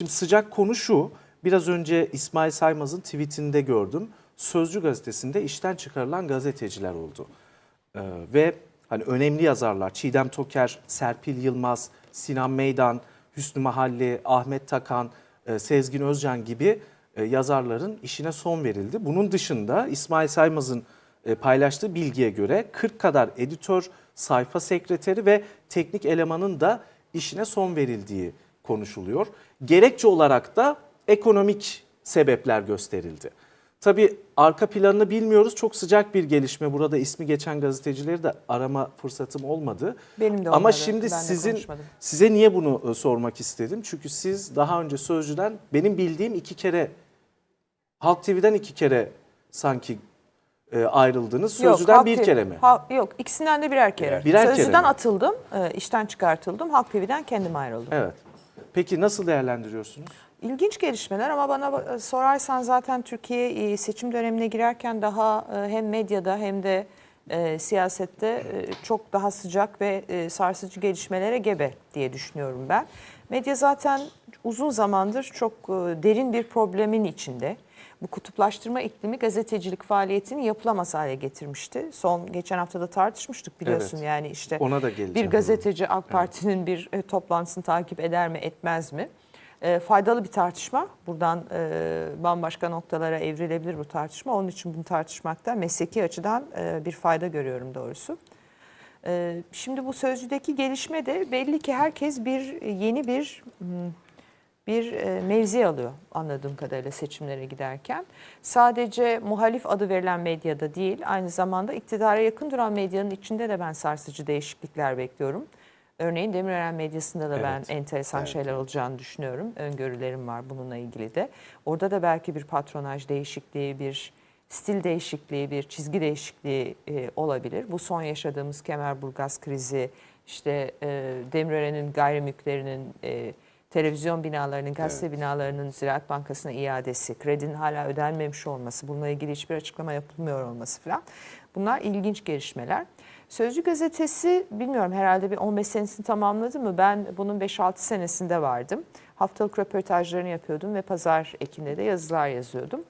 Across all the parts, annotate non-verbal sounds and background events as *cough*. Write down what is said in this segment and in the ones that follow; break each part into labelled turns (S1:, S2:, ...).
S1: Şimdi sıcak konu şu. Biraz önce İsmail Saymaz'ın tweetinde gördüm. Sözcü gazetesinde işten çıkarılan gazeteciler oldu. Ee, ve hani önemli yazarlar Çiğdem Toker, Serpil Yılmaz, Sinan Meydan, Hüsnü Mahalli, Ahmet Takan, e, Sezgin Özcan gibi e, yazarların işine son verildi. Bunun dışında İsmail Saymaz'ın e, paylaştığı bilgiye göre 40 kadar editör, sayfa sekreteri ve teknik elemanın da işine son verildiği konuşuluyor. Gerekçe olarak da ekonomik sebepler gösterildi. Tabii arka planını bilmiyoruz. Çok sıcak bir gelişme. Burada ismi geçen gazetecileri de arama fırsatım olmadı.
S2: Benim de
S1: Ama
S2: olmadı.
S1: şimdi
S2: Ben
S1: sizin size niye bunu e, sormak istedim? Çünkü siz daha önce Sözcü'den benim bildiğim iki kere Halk TV'den iki kere sanki e, ayrıldınız. Sözcü'den
S2: Halk
S1: bir
S2: TV
S1: kere mi?
S2: Ha- yok ikisinden de birer kere.
S1: Birer kere
S2: Sözcüden
S1: mi?
S2: atıldım, e, işten çıkartıldım. Halk TV'den kendim ayrıldım.
S1: Evet. Peki nasıl değerlendiriyorsunuz?
S2: İlginç gelişmeler ama bana e, sorarsan zaten Türkiye e, seçim dönemine girerken daha e, hem medyada hem de siyasette çok daha sıcak ve sarsıcı gelişmelere gebe diye düşünüyorum ben. Medya zaten uzun zamandır çok derin bir problemin içinde. Bu kutuplaştırma iklimi gazetecilik faaliyetini yapılamaz hale getirmişti. Son geçen haftada tartışmıştık biliyorsun
S1: Evet.
S2: yani işte
S1: Ona da geleceğim.
S2: bir gazeteci AK Parti'nin bir e, toplantısını takip eder mi etmez mi? E, faydalı bir tartışma. Buradan e, bambaşka noktalara evrilebilir bu tartışma. Onun için bunu tartışmakta mesleki açıdan e, bir fayda görüyorum doğrusu. E, şimdi bu sözcüdeki gelişme de belli ki herkes bir yeni bir hmm, bir e, mevzi alıyor anladığım kadarıyla seçimlere giderken. Sadece muhalif adı verilen medyada değil, aynı zamanda iktidara yakın duran medyanın içinde de ben sarsıcı değişiklikler bekliyorum. Örneğin Demirören medyasında da
S1: Evet.
S2: ben enteresan şeyler olacağını düşünüyorum. Öngörülerim var bununla ilgili de. Orada da belki bir patronaj değişikliği, bir stil değişikliği, bir çizgi değişikliği e, olabilir. Bu son yaşadığımız Kemerburgaz krizi, işte e, Demirören'in gayrimülklerinin, e, televizyon binalarının, gazete binalarının Ziraat Bankası'na iadesi, kredinin hala ödenmemiş olması, bununla ilgili hiçbir açıklama yapılmıyor olması falan. Bunlar ilginç gelişmeler. Sözcü gazetesi bilmiyorum herhalde bir 15 senesini tamamladı mı? Ben bunun 5-6 senesinde vardım. Haftalık röportajlarını yapıyordum ve pazar ekinde de yazılar yazıyordum.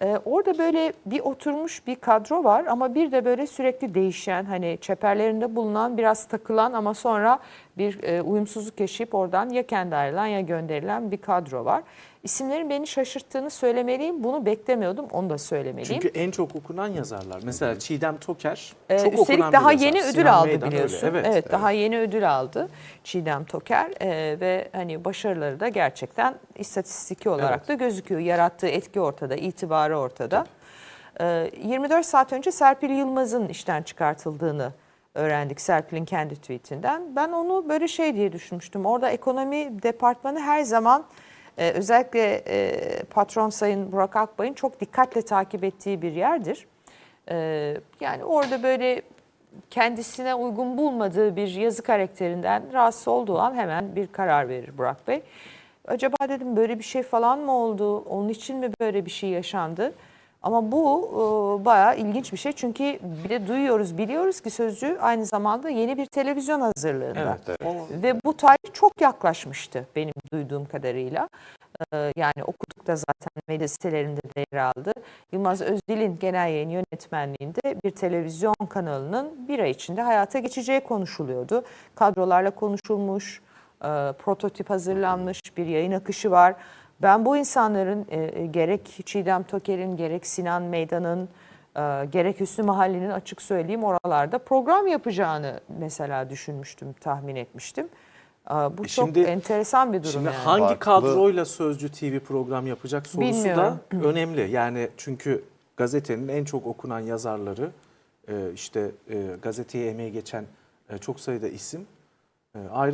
S2: Ee, orada böyle bir oturmuş bir kadro var ama bir de böyle sürekli değişen hani çeperlerinde bulunan biraz takılan ama sonra bir e, uyumsuzluk yaşayıp oradan ya kendi ayrılan ya gönderilen bir kadro var. İsimlerin beni şaşırttığını söylemeliyim. Bunu beklemiyordum. Onu da söylemeliyim.
S1: Çünkü en çok okunan yazarlar. Mesela Çiğdem Toker
S2: Ee,
S1: çok
S2: üstelik
S1: okunan
S2: daha
S1: bir yazar.
S2: yeni ödül
S1: Sinan
S2: aldı
S1: Meydan öyle.
S2: biliyorsun.
S1: Evet.
S2: Evet, daha yeni ödül aldı Çiğdem Toker Ee, ve hani başarıları da gerçekten istatistiki olarak
S1: Evet.
S2: da gözüküyor. Yarattığı etki ortada, itibarı ortada. Ee, 24 saat önce Serpil Yılmaz'ın işten çıkartıldığını öğrendik Serpil'in kendi tweetinden. Ben onu böyle şey diye düşünmüştüm. Orada ekonomi departmanı her zaman e, özellikle e, patron Sayın Burak Akbay'ın çok dikkatle takip ettiği bir yerdir. Ee, yani orada böyle kendisine uygun bulmadığı bir yazı karakterinden rahatsız olduğu an hemen bir karar verir Burak Bey. Acaba dedim böyle bir şey falan mı oldu? Onun için mi böyle bir şey yaşandı? Ama bu e, bayağı ilginç bir şey. Çünkü bir de duyuyoruz, biliyoruz ki Sözcü aynı zamanda yeni bir televizyon hazırlığında.
S1: Evet. O-
S2: Ve bu tarih çok yaklaşmıştı benim duyduğum kadarıyla. Ee, Yani okuduk da zaten medya sitelerinde de yer aldı. Yılmaz Özdil'in genel yayın yönetmenliğinde bir televizyon kanalının bir ay içinde hayata geçeceği konuşuluyordu. Kadrolarla konuşulmuş, e, prototip hazırlanmış bir yayın akışı var. Ben bu insanların e, gerek Çiğdem Toker'in gerek Sinan Meydan'ın e, gerek Hüsnü Mahalli'nin açık söyleyeyim oralarda program yapacağını mesela düşünmüştüm, tahmin etmiştim. E, Bu
S1: E
S2: çok
S1: şimdi-
S2: enteresan bir durum
S1: Şimdi
S2: yani.
S1: hangi
S3: Farklı-
S1: kadroyla Sözcü TV program yapacak sorusu
S2: Bilmiyorum.
S1: da *clears throat* önemli. Yani çünkü gazetenin en çok okunan yazarları e, işte e, gazeteye emeği geçen e, çok sayıda isim e, ayrı